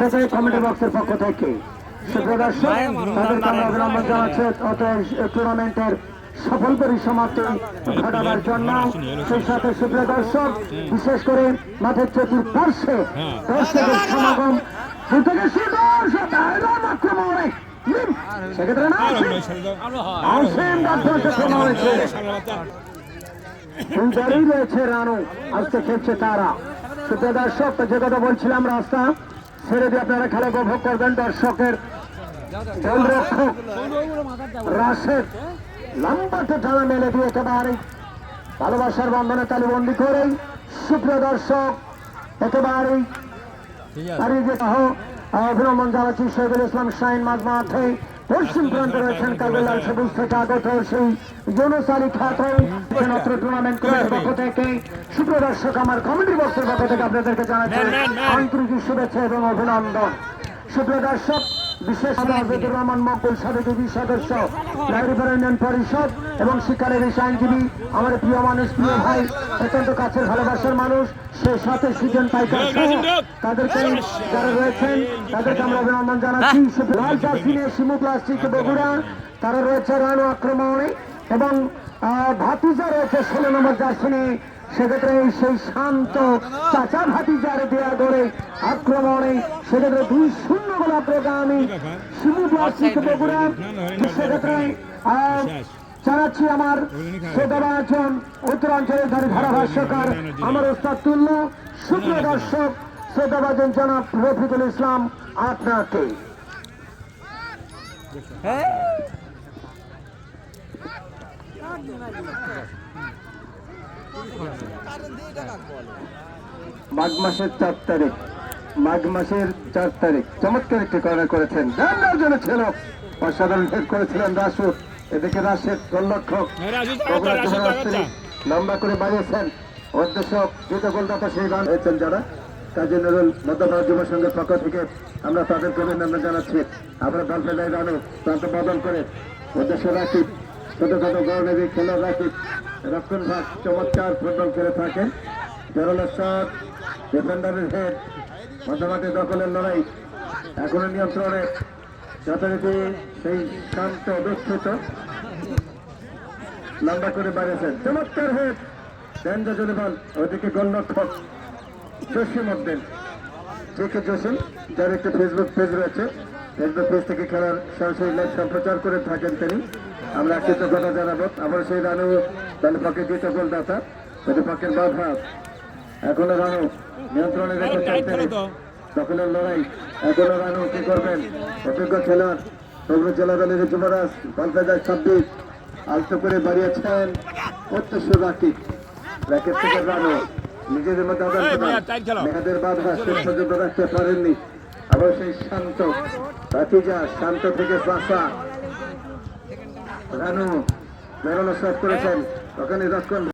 থেকে কমিটি বক্সের পক্ষ থেকে সুপ্রদর্শক তাদেরকে আমরা অভিনন্দন জানাচ্ছি। অত টুর্নামেন্টের সফল পরিসমাপ্তি ঘটাবার জন্য সেই সাথে সুপ্রিয় দর্শক বিশেষ করে মাঠের চতুর্পার্শ্বে দর্শকের সমাগম। দ্রুতগতির দর্শক, আক্রমণে। সেক্ষেত্রে না অসীম দর্শকের সমাগম হয়েছে। সুন্দরই রয়েছে রানু। আজকে খেলছে তারা। সুপ্রিয় দর্শক যে কথা বলছিলাম রাস্তা ছেড়ে দিয়ে আপনারা খেলা উপভোগ করবেন। দর্শকের গোলরক্ষক রাশেদ লম্বাটা টানা মেলে দিয়ে একেবারে ভালোবাসার বন্ধনে তালিবন্দি করেই। সুপ্রিয় দর্শক একেবারেই হারিয়ে যেতে হোক অভিনন্দন জানাচ্ছি শহীদুল ইসলাম শাহিন মাঝ মাঠে পশ্চিম প্রান্তে রয়েছেন কাজুলাল সবুজ থেকে আগত সেই জনসারি আলী অত্র টুর্নামেন্ট কমিটির পক্ষ থেকে। সুপ্রদর্শক আমার কমিটি বক্সের পক্ষ থেকে আপনাদেরকে জানাচ্ছি আন্তরিক শুভেচ্ছা এবং অভিনন্দন। সুপ্রিয় দর্শক বিশেষ আজিদুর রহমান মকবুল সদস্য সদস্য লাইব্রেরি ইউনিয়ন পরিষদ এবং শিক্ষারের আইনজীবী, আমার প্রিয় মানুষ, প্রিয় ভাই, অত্যন্ত কাছের ভালোবাসার মানুষ, সে সাথে সুজন পাইকার তাদেরকে যারা রয়েছেন, তাদেরকে আমরা অভিনন্দন জানাচ্ছি। লাল জার্সিনে শিমু প্লাস্টিক বগুড়া, তারা রয়েছে রানু আক্রমণে এবং ভাতিজা রয়েছে ষোলো নম্বর জার্সিনে সেক্ষেত্রে সেই শান্ত চাচা ভাতিজার দেয়া গড়ে আক্রমণে সেক্ষেত্রে দুই শূন্য গোলা প্লাস্টিক বগুড়া সেক্ষেত্রে জানাচ্ছি আমার শ্রোতাভাজন উত্তরাঞ্চলের ধারে ধারাভাষ্যকার আমার ওস্তাদ তুল্য সুপ্রিয় দর্শক শ্রোতাভাজন জনাব রফিকুল ইসলাম আপনাকে মাঘ মাসের চার তারিখ মাঘ মাসের চার তারিখ। চমৎকার একটি কর্নার করেছেন। জানার জন্য ছিল অসাধারণ হেড করেছিলেন রাসুদ এদিকে রাশেদ গোলরক্ষক। লম্বা করে বাড়িয়েছেন। উদ্দেশ্য দ্রুত গোলদাতা সেই রান হয়েছেন যারা। কাজী নুরুল মধ্যপ্রান্ত যুব সংঘের পক্ষ থেকে আমরা তাদেরকে অভিনন্দন জানাচ্ছি। আমরা দল ফেলায় রানু প্রান্ত বদল করে। উদ্দেশ্য রাখি ছোট ছোট গৌরবের খেলোয়াড় রাখি রক্ষণ ভাগ চমৎকার ফুটবল খেলে থাকেন। জরলের শট ডিফেন্ডারের হেড মধ্যমাঠে দখলের লড়াই। এখনও নিয়ন্ত্রণে। যথারীতি সেই শান্ত দুঃখিত লম্বা করে বাড়িয়েছেন। চমৎকার হেড দেন জলিবাল ওইদিকে গোলরক্ষক জসিম উদ্দিন। কে জসিম, যার একটি ফেসবুক পেজ রয়েছে। ফেসবুক পেজ থেকে খেলার সরাসরি লাইভ সম্প্রচার করে থাকেন তিনি। আমরা কৃতজ্ঞতা জানাব। আমার সেই রানু দল পক্ষে দ্বিতীয় গোলদাতা প্রতিপক্ষের বাধা এখনও রানু নিয়ন্ত্রণে রেখে চলতেন দখলের লড়াই। এখনও রানু কি করবেন? অভিজ্ঞ খেলোয়াড় সবুজ জেলা দলের যুবরাজ কলকাতায় ছাব্বিশ আলতো করে বাড়িয়েছেন অত্যস্য রাকিব। র্যাকেট থেকে রানু নিজেদের মধ্যে আদান মেহাদের বাধা শেষ পর্যন্ত রাখতে পারেননি। আবার সেই শান্ত ভাতিজা শান্ত থেকে চাষা রানু বেরোনো শট করেছেন। ওখানে রক্ষণ